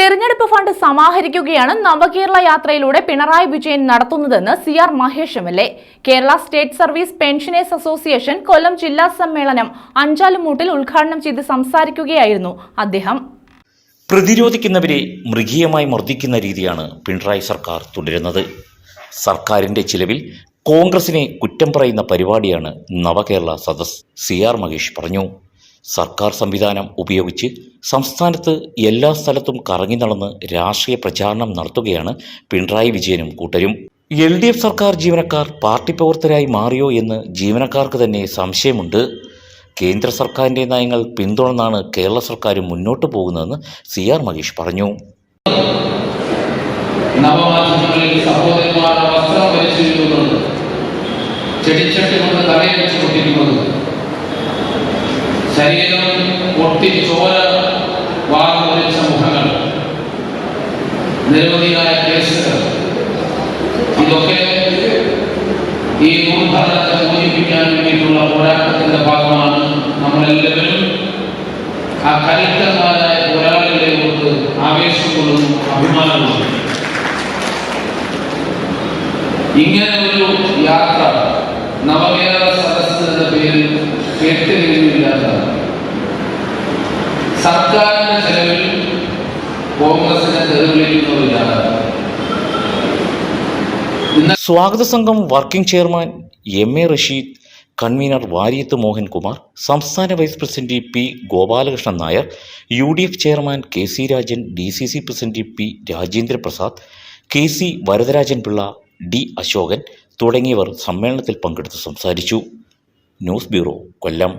തെരഞ്ഞെടുപ്പ് ഫണ്ട് സമാഹരിക്കുകയാണ് നവകേരള യാത്രയിലൂടെ പിണറായി വിജയൻ നടത്തുന്നതെന്ന് C R Mahesh M L A. Kerala state service pensioners association Kollam ജില്ലാ സമ്മേളനം അഞ്ചാലുമൂട്ടിൽ ഉദ്ഘാടനം ചെയ്ത് സംസാരിക്കുകയായിരുന്നു അദ്ദേഹം. പ്രതിരോധിക്കുന്നവരെ മൃഗീയമായി മർദ്ദിക്കുന്ന രീതിയാണ് പിണറായി സർക്കാർ തുടരുന്നത്. സർക്കാരിന്റെ ചിലവിൽ കോൺഗ്രസിനെ കുറ്റം പറയുന്ന പരിപാടിയാണ് നവകേരള സദസ് സി ആർ മഹേഷ് പറഞ്ഞു. സർക്കാർ സംവിധാനം ഉപയോഗിച്ച് സംസ്ഥാനത്ത് എല്ലാ സ്ഥലത്തും കറങ്ങി നടന്ന് രാഷ്ട്രീയ പ്രചാരണം നടത്തുകയാണ് പിണറായി വിജയനും കൂട്ടരും. എൽ ഡി എഫ് സർക്കാർ ജീവനക്കാർ പാർട്ടി പ്രവർത്തകരായി മാറിയോ എന്ന് ജീവനക്കാർക്ക് തന്നെ സംശയമുണ്ട്. കേന്ദ്ര സർക്കാരിന്റെ നയങ്ങൾ പിന്തുടർന്നാണ് കേരള സർക്കാർ മുന്നോട്ട് പോകുന്നതെന്ന് സി ആർ മഹേഷ് പറഞ്ഞു. നവമാധ്യമങ്ങളിൽ വസ്ത്രം ചെടിച്ചട്ടി കൊണ്ട് തലയിൽ കൊണ്ടിരിക്കുന്നത് ശരീരം ഒട്ടിച്ചോര ചോര വാർന്നൊലിച്ച മുഖങ്ങൾ നിരവധിയായ കേസുകൾ. ഇതൊക്കെ ഈ ദുർഭരണത്തെ മോചിപ്പിക്കാൻ വേണ്ടിയിട്ടുള്ള പോരാട്ടത്തിന്റെ ഭാഗമാണ് നമ്മളെല്ലാവരും ആ കരുത്തന്മാരായ പോരാളികളെ കൊണ്ട് ആവേശം കൊള്ളുന്നു ഇങ്ങനെ ഒരു യാത്ര നവകേരള സദസ് എന്ന പേരിൽ സർക്കാരിന്റെ ചെലവിൽ കോൺഗ്രസിനെ തെരുവിളിക്കുന്നവരില്ല സ്വാഗത സംഘം working chairman M A Rasheed convener Variyath Mohankumar സംസ്ഥാന vice president P Gopalakrishnan Nair U D F chairman K C Rajan D C C president P Rajendra Prasad K C Varadarajan Pillai D Ashokan തുടങ്ങിയവർ സമ്മേളനത്തിൽ പങ്കെടുത്ത് സംസാരിച്ചു. News bureau Kollam.